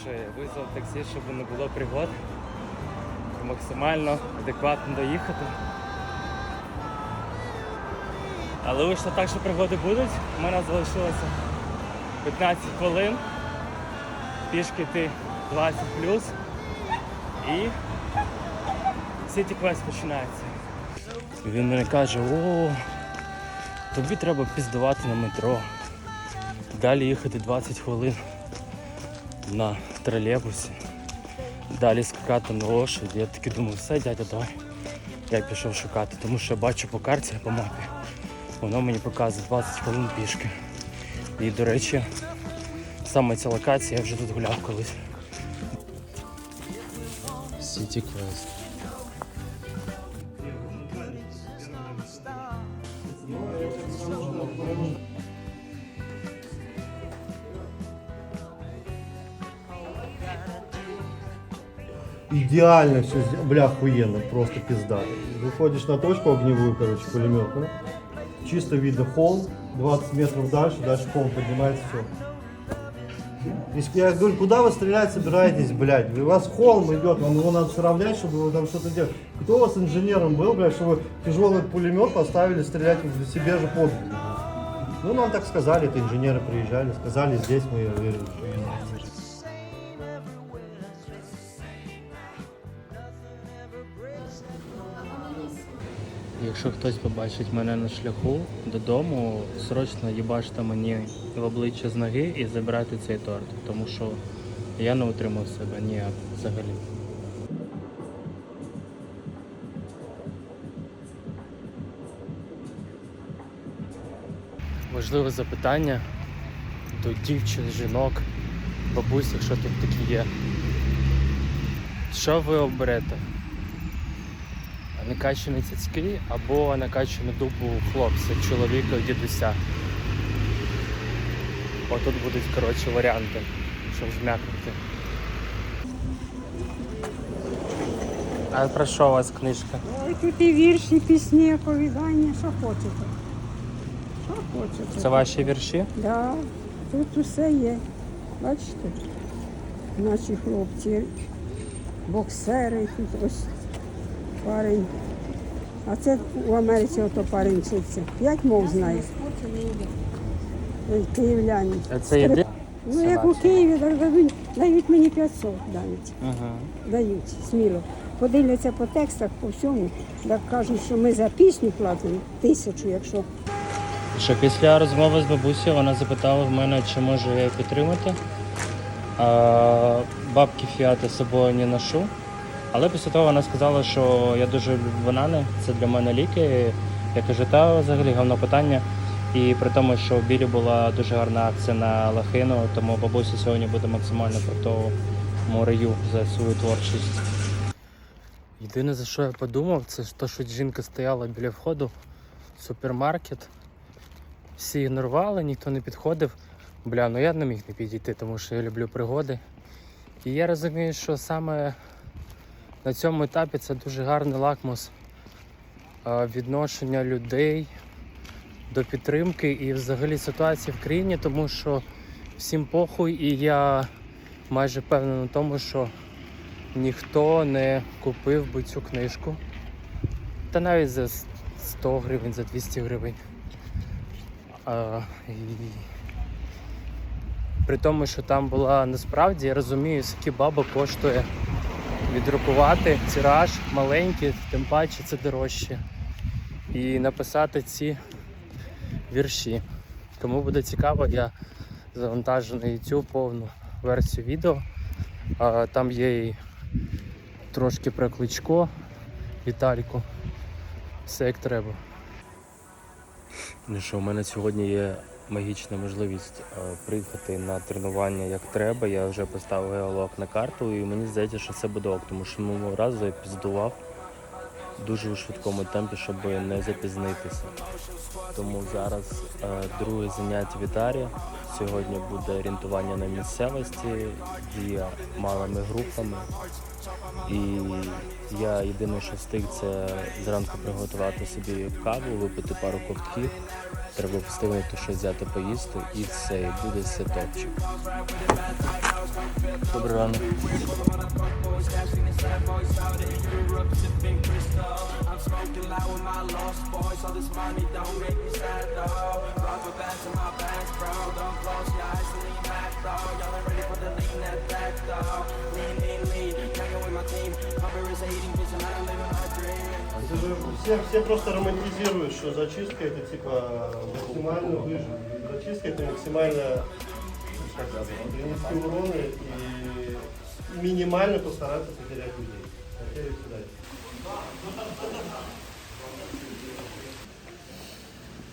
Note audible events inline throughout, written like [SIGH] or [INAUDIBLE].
що я визвав таксі, щоб не було пригод. Максимально адекватно доїхати. Але вийшло так, що пригоди будуть. У мене залишилося 15 хвилин. Пішки йти 20 плюс. І City Quest починається. Він мені каже, о, тобі треба піздувати на метро. Далі їхати 20 хвилин на тролейбусі. Далі скакати на лошаді. Я таки думаю, все, дядя, давай. Я пішов шукати, тому що я бачу по карті, по мапі. Воно мені показує 20 хвилин пішки. І, до речі, саме ця локація я вже тут гуляв колись. City Quest. Идеально все, бля, охуенно, просто пизда. Выходишь на точку огневую, короче, пулеметную. Чисто видно холм, 20 метров дальше, дальше холм поднимается, все. Я говорю, куда вы стрелять собираетесь, блядь? У вас холм идет, вам его надо сравнять, чтобы вы там что-то делать. Кто у вас инженером был, блядь, что вы тяжелый пулемет поставили стрелять в себе же под? Ну, нам так сказали, это инженеры приезжали, сказали, здесь мы Якщо хтось побачить мене на шляху додому, срочно їбачте мені в обличчя з ноги і забирайте цей торт, тому що я не утримав себе ніяк взагалі. Важливе запитання до дівчин, жінок, бабусь, якщо тут такі є. Що ви оберете? Накачані цицьки або накачану дубу хлопця, чоловіка, дідуся. Отут будуть коротше варіанти, щоб зм'якнути. А про що у вас книжка? Ой, тут і вірші, пісні, оповідання, що хочете. Що хочете. Це ваші вірші? Да, тут усе є. Бачите? Наші хлопці, боксери, тут ось парень. А це у Америці ото парень вчиться. П'ять мов знає. Ой, Київляні. А це єди? Ну, як у Києві так дають, дають мені 500 навіть. Ага. дають сміло. Подивляться по текстах, по всьому, так кажуть, що ми за пісню платимо тисячу, якщо Що після розмови з бабусею вона запитала в мене, чи можу я її підтримати. А, бабки фіати з собою не ношу. Але після того вона сказала, що я дуже люблю банани, це для мене ліки. Я кажу, та взагалі говно питання. І при тому, що в білі була дуже гарна акція на лахину, тому бабуся сьогодні буде максимально фруктовому раю за свою творчість. Єдине, за що я подумав, це те, що жінка стояла біля входу в супермаркет. Всі ігнорували, ніхто не підходив. Бля, ну я не міг не підійти, тому що я люблю пригоди. І я розумію, що саме на цьому етапі це дуже гарний лакмус е, відношення людей до підтримки і взагалі ситуації в країні, тому що всім похуй, і я майже певний на тому, що ніхто не купив би цю книжку. Та навіть за 100 гривень, за 200 гривень. А, і... При тому, що там була насправді, я розумію, скільки баба коштує відрукувати тираж маленький, тим паче це дорожче. І написати ці вірші. Кому буде цікаво, я завантажу на YouTube повну версію відео. А, Там є і трошки про кличко, Вітальку. Все як треба. Ну що, у мене сьогодні є магічна можливість е, приїхати на тренування як треба. Я вже поставив геолог на карту і мені здається, що це буде ок, тому що минулого разу я піздував. дуже у швидкому темпі, щоб не запізнитися. Тому зараз е, друге заняття в Ітарі. Сьогодні буде орієнтування на місцевості, дія малими групами. І я єдине, що встиг, це зранку приготувати собі каву, випити пару ковтків. Треба встигнути щось взяти поїсти і все, і буде все топчик. Добрий ранок. Это же все, все просто романтизируют, что зачистка это типа максимально выжить. Зачистка это максимально как сказать, принести уроны и минимально постараться потерять людей. Хотели сюда.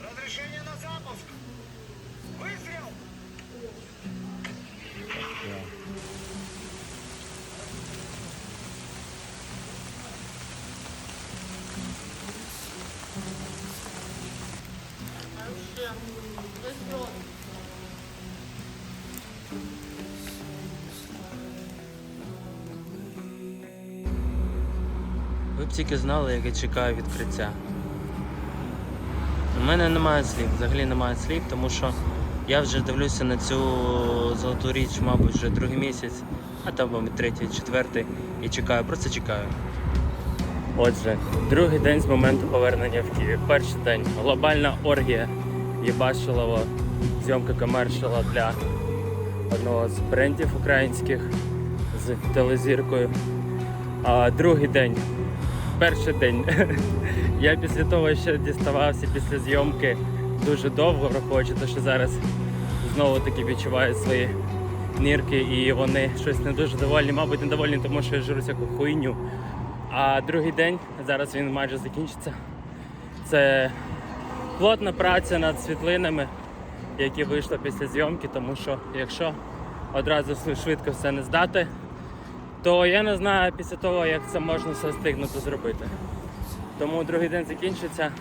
Разрешение на Ви б тільки знали, як я чекаю відкриття. У мене немає слів, взагалі немає слів, тому що я вже дивлюся на цю золоту річ, мабуть, вже другий місяць, а там, мабуть, третій, четвертий, і чекаю, просто чекаю. Отже, другий день з моменту повернення в Київ. Перший день глобальна оргія Єбашилова, зйомка комершала для одного з брендів українських з телезіркою. А другий день перший день. [LAUGHS] Я після того ще діставався після зйомки дуже довго, враховуючи те, що зараз знову таки відчуваю свої нірки і вони щось не дуже довольні. Мабуть, недовольні, тому що я жру всяку хуйню. А другий день, зараз він майже закінчиться. Це плотна праця над світлинами, які вийшли після зйомки, тому що якщо одразу швидко все не здати, то я не знаю після того, як це можна все встигнути зробити. Тому другий день закінчиться.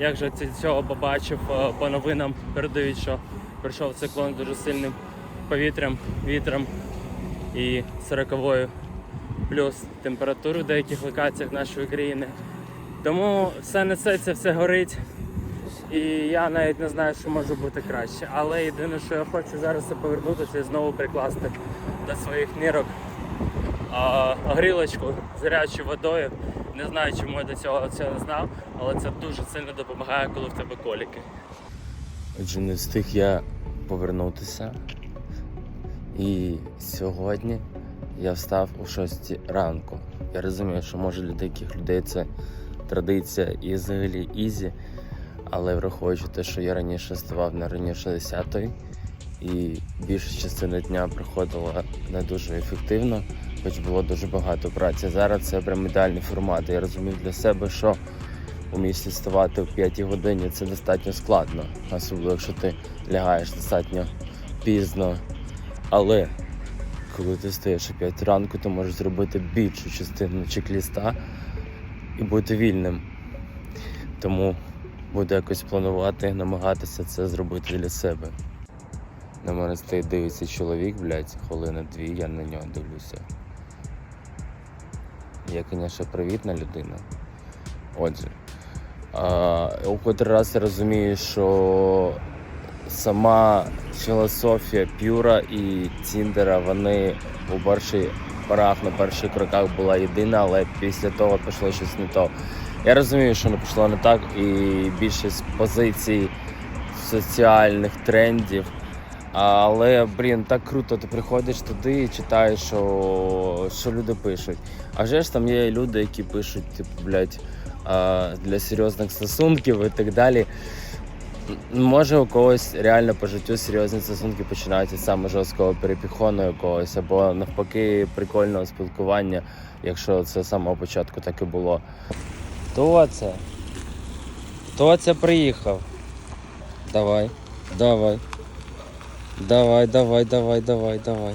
Як же цього побачив е, по новинам, передають, що прийшов циклон дуже сильним повітрям, вітром і 40 плюс температуру в деяких локаціях нашої країни. Тому все несеться, все горить. І я навіть не знаю, що може бути краще. Але єдине, що я хочу зараз це повернутися і знову прикласти до своїх нірок а, грілочку з гарячою водою. Не знаю, чому я до цього це не знав, але це дуже сильно допомагає, коли в тебе коліки. Отже, не встиг я повернутися. І сьогодні я встав о 6 ранку. Я розумію, що може для деяких людей це традиція і взагалі ізі. Але враховуючи те, що я раніше ставав на раніше 10 і більша частина дня проходила не дуже ефективно, хоч було дуже багато праці. Зараз це прям ідеальний формат. Я розумів для себе, що у місті вставати в 5 годині це достатньо складно, особливо якщо ти лягаєш достатньо пізно. Але коли ти стаєш о 5 ранку, ти можеш зробити більшу частину чек-ліста і бути вільним. Тому буду якось планувати, намагатися це зробити для себе. На мене стоїть дивиться чоловік, блядь, хвилина дві, я на нього дивлюся. Я, звісно, привітна людина. Отже, у котрий раз я розумію, що сама філософія П'юра і Тіндера, вони у перших порах, на перших кроках була єдина, але після того пішло щось не то. Я розумію, що не пішло не так, і більшість позицій соціальних трендів. Але, блін, так круто, ти приходиш туди і читаєш, що, що люди пишуть. А вже ж там є люди, які пишуть, типу, блядь, для серйозних стосунків і так далі. Може у когось реально по життю серйозні стосунки починаються саме жорсткого перепіхону якогось, або навпаки прикольного спілкування, якщо це з самого початку так і було. Хто це? Хто це приїхав? Давай, давай. Давай, давай, давай, давай, давай.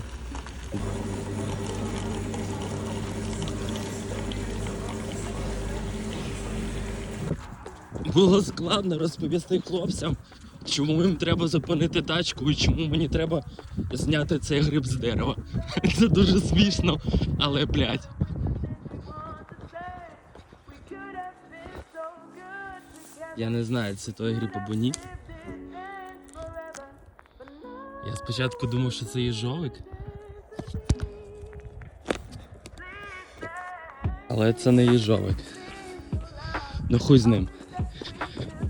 Було складно розповісти хлопцям, чому їм треба зупинити тачку і чому мені треба зняти цей гриб з дерева. [LAUGHS] Це дуже смішно, але блядь. Я не знаю, це той гриб або ні. Я спочатку думав, що це їжовик. Але це не їжовик. Ну хуй з ним.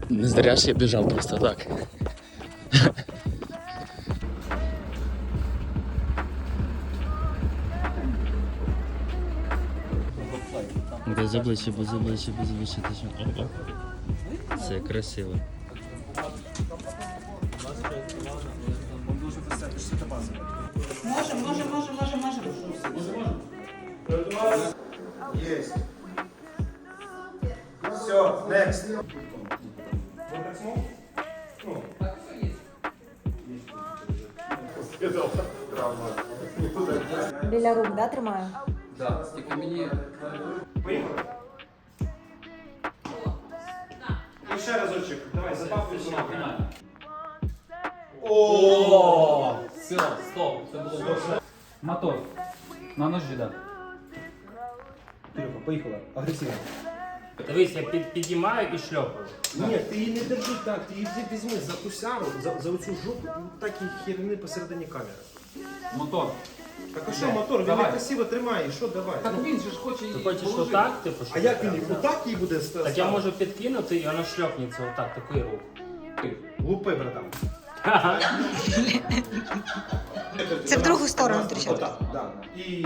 Не зря ж я біжав просто так. Де заближче, бо заближче, бо заближче. Це красиво. Есть. Все, next. Вот так смог? Ну. Так рук, да, тримаю? Да, тільки мені... Поїхали. І ще разочек. Давай, запахуй знову. О! Все, стоп. Це було добре. Мотор. На ножи. Да. Кирюха, поїхала, агресивно. Дивись, я під, підіймаю і шльопаю. Ні, ти її не держи так, ти її взі- візьми за кусяру, за, за оцю жопу, так і херни посередині камери. Мотор. Так а що, мотор, він Давай. некрасиво тримає, і що давай? Так Ну, він же ж хоче її Ти хочеш положити. отак, типу, а щоб як він прям? отак її буде ста- Так я можу підкинути і вона шльопнеться отак, такою руку. Лупи, братан. Це в другу сторону тріщать. Отак, да. І